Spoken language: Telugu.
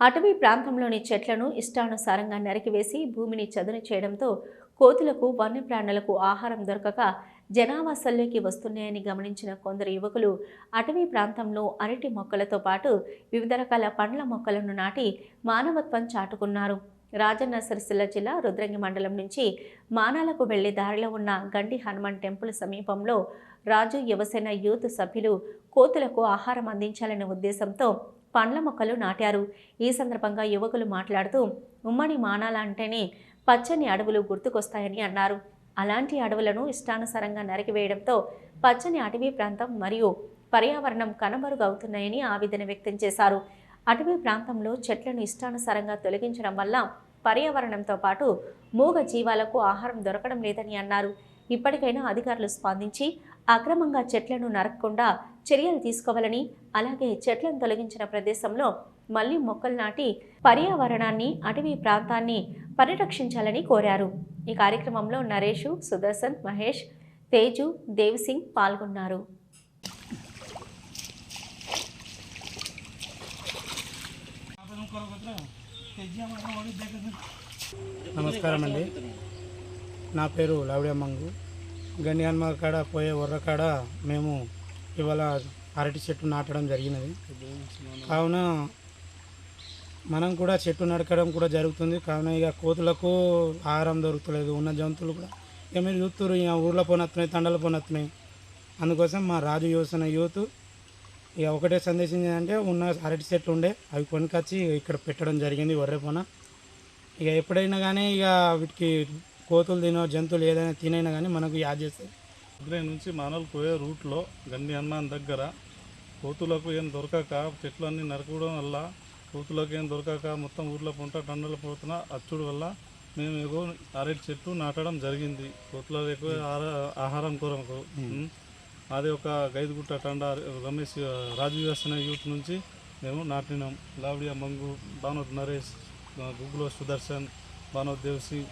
అటవీ ప్రాంతంలోని చెట్లను ఇష్టానుసారంగా నరికివేసి భూమిని చదును చేయడంతో కోతులకు వన్యప్రాణులకు ఆహారం దొరకక జనావాసాల్లోకి వస్తున్నాయని గమనించిన కొందరు యువకులు అటవీ ప్రాంతంలో అరటి మొక్కలతో పాటు వివిధ రకాల పండ్ల మొక్కలను నాటి మానవత్వం చాటుకున్నారు. రాజన్న సిరిసిల్ల జిల్లా రుద్రంగి మండలం నుంచి మానాలకు వెళ్ళే దారిలో ఉన్న గండి హనుమాన్ టెంపుల్ సమీపంలో రాజు యువసేన యూత్ సభ్యులు కోతులకు ఆహారం అందించాలనే ఉద్దేశంతో పండ్ల మొక్కలు నాటారు. ఈ సందర్భంగా యువకులు మాట్లాడుతూ ఉమ్మడి మానాల అంటేనే పచ్చని అడవులు గుర్తుకొస్తాయని అన్నారు. అలాంటి అడవులను ఇష్టానుసారంగా నరికివేయడంతో పచ్చని అటవీ ప్రాంతం మరియు పర్యావరణం కనబరుగవుతున్నాయని ఆవేదన వ్యక్తం చేశారు. అటవీ ప్రాంతంలో చెట్లను ఇష్టానుసారంగా తొలగించడం వల్ల పర్యావరణంతో పాటు మూగ జీవాలకు ఆహారం దొరకడం లేదని అన్నారు. ఇప్పటికైనా అధికారులు స్పందించి అక్రమంగా చెట్లను నరకకుండా చర్యలు తీసుకోవాలని అలాగే చెట్లను తొలగించిన ప్రదేశంలో మళ్ళీ మొక్కలు నాటి పర్యావరణాన్ని అటవీ ప్రాంతాన్ని పరిరక్షించాలని కోరారు. ఈ కార్యక్రమంలో నరేషు సుదర్శన్ మహేష్ తేజు దేవ్సింగ్ పాల్గొన్నారు. నమస్కారం అండి. నా పేరు లావిడమ్మంగు గండి హనుమ కాడ పోయే వర్ర కాడ మేము ఇవాళ అరటి చెట్టు నాటడం జరిగినది. కావున మనం కూడా చెట్టు నడకడం కూడా జరుగుతుంది. కావున ఇక కోతులకు ఆహారం దొరుకుతలేదు ఉన్న జంతువులు కూడా. ఇక మీరు చూస్తున్నారు ఇక ఊర్లో పోనొస్తున్నాయి తండలు పోనొస్తున్నాయి అందుకోసం మా రాజు యోసన యూత్ ఇక ఒకటే సందేశం ఏంటంటే ఉన్న అరటి చెట్లు ఉండే అవి కొనుకొచ్చి ఇక్కడ పెట్టడం జరిగింది వర్రెపోన ఇక ఎప్పుడైనా కానీ ఇక వీటికి కోతులు తినో జంతువులు ఏదైనా తినైనా కానీ మనకు యాద్ చేస్తాయి. ఉదయం నుంచి మానవులు పోయే రూట్లో గండి హనుమాన్ దగ్గర కోతులకు ఏం దొరకక చెట్లన్నీ నరకడం వల్ల కోతులకు ఏం దొరకక మొత్తం ఊర్లో పొంట టన్నుల పోతున్న అచ్చుడు వల్ల మేము ఎగో అరటి చెట్టు నాటడం జరిగింది. కోతులకు ఎక్కువ ఆహార- ఆహారం కొరకు. అది ఒక గైదుగుట్ట టండా రమేష్ రాజు వ్యవస్థ యూత్ నుంచి మేము నాటినాం. లావడియా మంగు భానోద్ నరేష్ గుగ్గులో సుదర్శన్ బానోద్ దేవ్సి